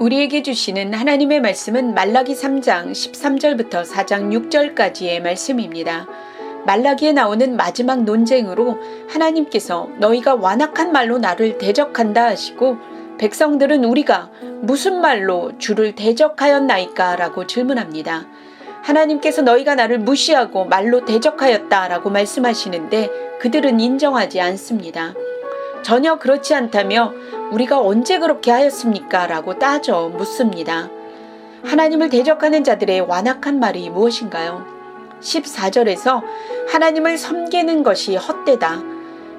우리에게 주시는 하나님의 말씀은 말라기 3장 13절부터 4장 6절까지의 말씀입니다. 말라기에 나오는 마지막 논쟁으로 하나님께서 너희가 완악한 말로 나를 대적한다 하시고 백성들은 우리가 무슨 말로 주를 대적하였나이까 라고 질문합니다. 하나님께서 너희가 나를 무시하고 말로 대적하였다 라고 말씀하시는데 그들은 인정하지 않습니다. 전혀 그렇지 않다며 우리가 언제 그렇게 하였습니까? 라고 따져 묻습니다. 하나님을 대적하는 자들의 완악한 말이 무엇인가요? 14절에서 하나님을 섬기는 것이 헛되다.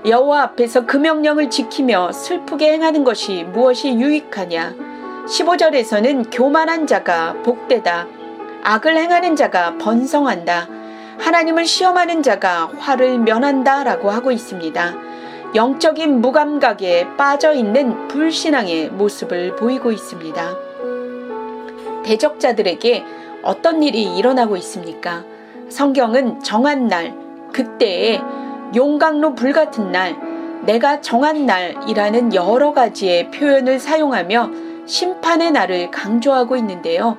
여호와 앞에서 그 명령을 지키며 슬프게 행하는 것이 무엇이 유익하냐? 15절에서는 교만한 자가 복되다. 악을 행하는 자가 번성한다. 하나님을 시험하는 자가 화를 면한다. 라고 하고 있습니다. 영적인 무감각에 빠져 있는 불신앙의 모습을 보이고 있습니다. 대적자들에게 어떤 일이 일어나고 있습니까? 성경은 정한 날, 그때에 용광로 불 같은 날, 내가 정한 날이라는 여러 가지의 표현을 사용하며 심판의 날을 강조하고 있는데요.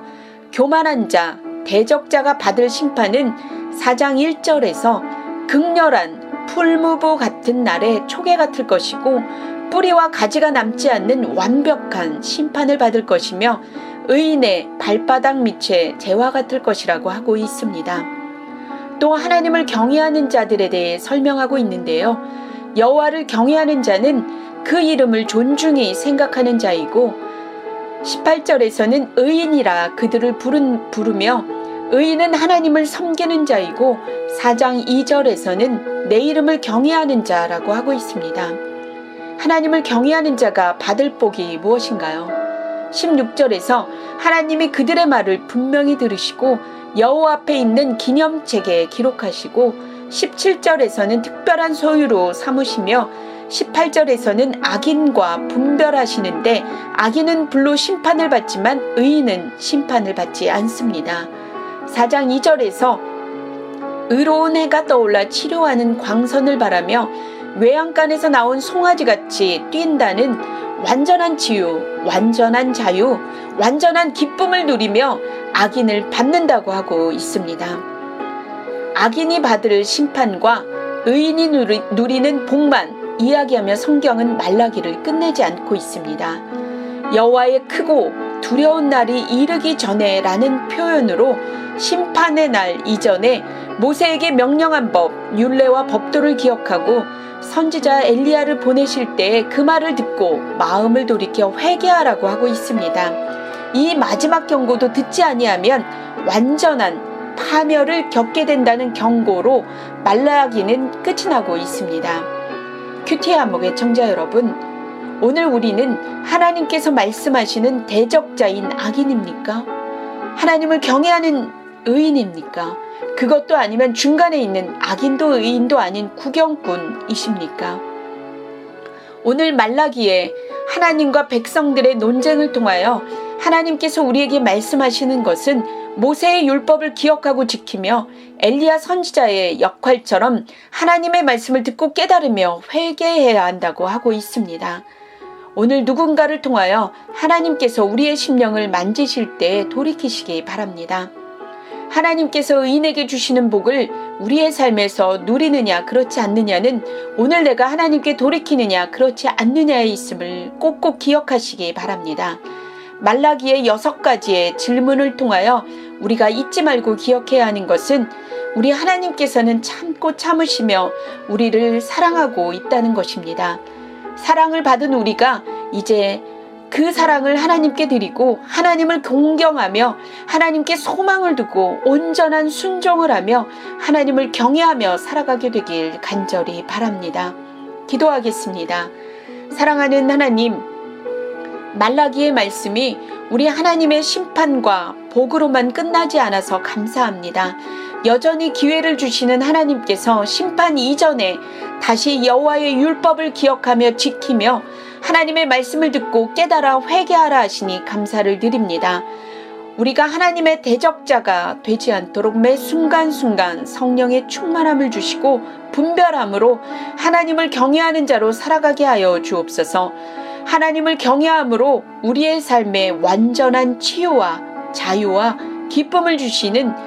교만한 자, 대적자가 받을 심판은 4장 1절에서 극렬한 풀무부 같은 날에 초계 같을 것이고 뿌리와 가지가 남지 않는 완벽한 심판을 받을 것이며 의인의 발바닥 밑에 재와 같을 것이라고 하고 있습니다. 또 하나님을 경외하는 자들에 대해 설명하고 있는데요. 여호와를 경외하는 자는 그 이름을 존중히 생각하는 자이고 18절에서는 의인이라 그들을 부른 부르며 의인은 하나님을 섬기는 자이고 4장 2절에서는 내 이름을 경외하는 자라고 하고 있습니다. 하나님을 경외하는 자가 받을 복이 무엇인가요? 16절에서 하나님이 그들의 말을 분명히 들으시고 여호 앞에 있는 기념책에 기록하시고 17절에서는 특별한 소유로 삼으시며 18절에서는 악인과 분별하시는데 악인은 불로 심판을 받지만 의인은 심판을 받지 않습니다. 4장 2절에서 의로운 해가 떠올라 치료하는 광선을 바라며 외양간에서 나온 송아지 같이 뛴다는 완전한 치유, 완전한 자유, 완전한 기쁨을 누리며 악인을 받는다고 하고 있습니다. 악인이 받을 심판과 의인이 누리, 는 복만 이야기하며 성경은 말라기를 끝내지 않고 있습니다. 여호와의 크고 두려운 날이 이르기 전에 라는 표현으로 심판의 날 이전에 모세에게 명령한 법, 율례와 법도를 기억하고 선지자 엘리야를 보내실 때 그 말을 듣고 마음을 돌이켜 회개하라고 하고 있습니다. 이 마지막 경고도 듣지 아니하면 완전한 파멸을 겪게 된다는 경고로 말라기는 끝이 나고 있습니다. 큐티 한목의 청자 여러분, 오늘 우리는 하나님께서 말씀하시는 대적자인 악인입니까? 하나님을 경외하는 의인입니까? 그것도 아니면 중간에 있는 악인도 의인도 아닌 구경꾼이십니까? 오늘 말라기에 하나님과 백성들의 논쟁을 통하여 하나님께서 우리에게 말씀하시는 것은 모세의 율법을 기억하고 지키며 엘리야 선지자의 역할처럼 하나님의 말씀을 듣고 깨달으며 회개해야 한다고 하고 있습니다. 오늘 누군가를 통하여 하나님께서 우리의 심령을 만지실 때 돌이키시기 바랍니다. 하나님께서 의인에게 주시는 복을 우리의 삶에서 누리느냐 그렇지 않느냐는 오늘 내가 하나님께 돌이키느냐 그렇지 않느냐에 있음을 꼭꼭 기억하시기 바랍니다. 말라기의 여섯 가지의 질문을 통하여 우리가 잊지 말고 기억해야 하는 것은 우리 하나님께서는 참고 참으시며 우리를 사랑하고 있다는 것입니다. 사랑을 받은 우리가 이제 그 사랑을 하나님께 드리고 하나님을 공경하며 하나님께 소망을 두고 온전한 순종을 하며 하나님을 경외하며 살아가게 되길 간절히 바랍니다. 기도하겠습니다. 사랑하는 하나님, 말라기의 말씀이 우리 하나님의 심판과 복으로만 끝나지 않아서 감사합니다. 여전히 기회를 주시는 하나님께서 심판 이전에 다시 여호와의 율법을 기억하며 지키며 하나님의 말씀을 듣고 깨달아 회개하라 하시니 감사를 드립니다. 우리가 하나님의 대적자가 되지 않도록 매 순간순간 성령의 충만함을 주시고 분별함으로 하나님을 경외하는 자로 살아가게 하여 주옵소서. 하나님을 경외함으로 우리의 삶에 완전한 치유와 자유와 기쁨을 주시는